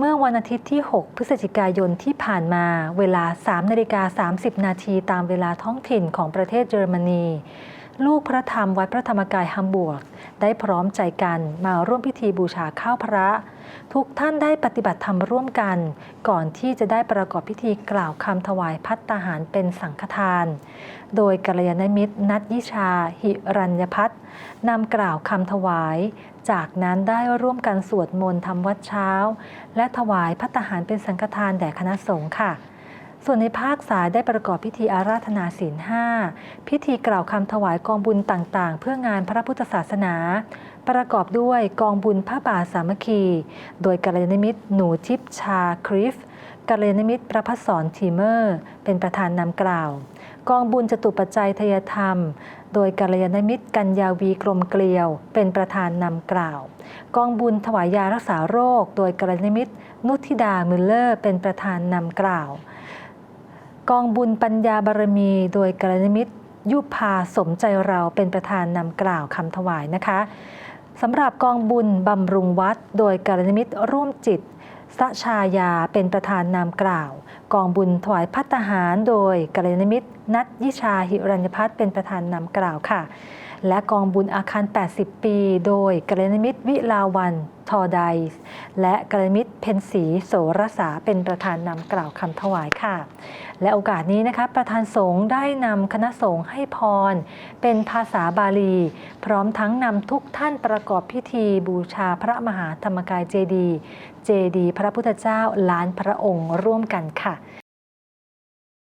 เมื่อวันอาทิตย์ที่ 6 พฤศจิกายนที่ผ่านมา เวลา 3 นาฬิกา 30 นาทีตามเวลาท้องถิ่นของประเทศเยอรมนี ลูกพระธรรมวัดพระธรรมกายฮัมบูร์ก ได้พร้อมใจกันมาร่วมพิธีบูชาข้าวพระ ทุกท่านได้ปฏิบัติธรรมร่วมกัน ก่อนที่จะได้ประกอบพิธีกล่าวคำถวายพัตตาหารเป็นสังฆทาน โดยกัลยาณมิตร นัทยิชา หิรัญญพัฒน์นำกล่าวคำถวาย จากนั้นได้ร่วมกันสวดมนต์ทำวัดเช้า และถวายพัตตาหารเป็นสังฆทานแด่คณะสงฆ์ค่ะ ส่วนในภาคสายได้ประกอบพิธีอาราธนาศีลห้าพิธีกล่าวคำถวายกองบุญต่างๆ เพื่องานพระพุทธศาสนา ประกอบด้วยกองบุญพระบาทสามัคคี โดยกัลยาณมิตรหนูทิพชาคริฟกัลยาณมิตรประพัฒสอนทีเมอร์ เป็นประธานนำกล่าว กองบุญจตุปัจจัยทยธรรม โดยกัลยาณมิตรกัญญาวีกรมเกลียว เป็นประธานนำกล่าว กองบุญถวายยารักษาโรค โดยกัลยาณมิตรนุทิดามุลเลอร์เป็นประธานนำกล่าว กองบุญปัญญาบารมี โดยกัลยาณมิตรยุพาสมใจเราเป็นประธานนำกล่าวคำถวายนะคะสำหรับกองบุญบำรุงวัด โดยกัลยาณมิตรร่วมจิตสชายาเป็นประธานนำกล่าว กองบุญถวายพัตตาหารโดยกัลยาณมิตร นัทยิชาหิรัญพัฒน์เป็นประธานนำกล่าวค่ะ และกองบุญอาคาร 80 ปี โดยกัลยาณมิตรวิลาวันทอไดส์และกัลยาณมิตรเพนสีโสรสาเป็นประธานนำกล่าวคำถวายค่ะ และโอกาสนี้นะคะประธานสงฆ์ได้นำคณะสงฆ์ให้พร เป็นภาษาบาลี พร้อมทั้งนำทุกท่านประกอบพิธีบูชาพระมหาธรรมกายเจดีย์เจดีย์พระพุทธเจ้าล้านพระองค์ร่วมกันค่ะ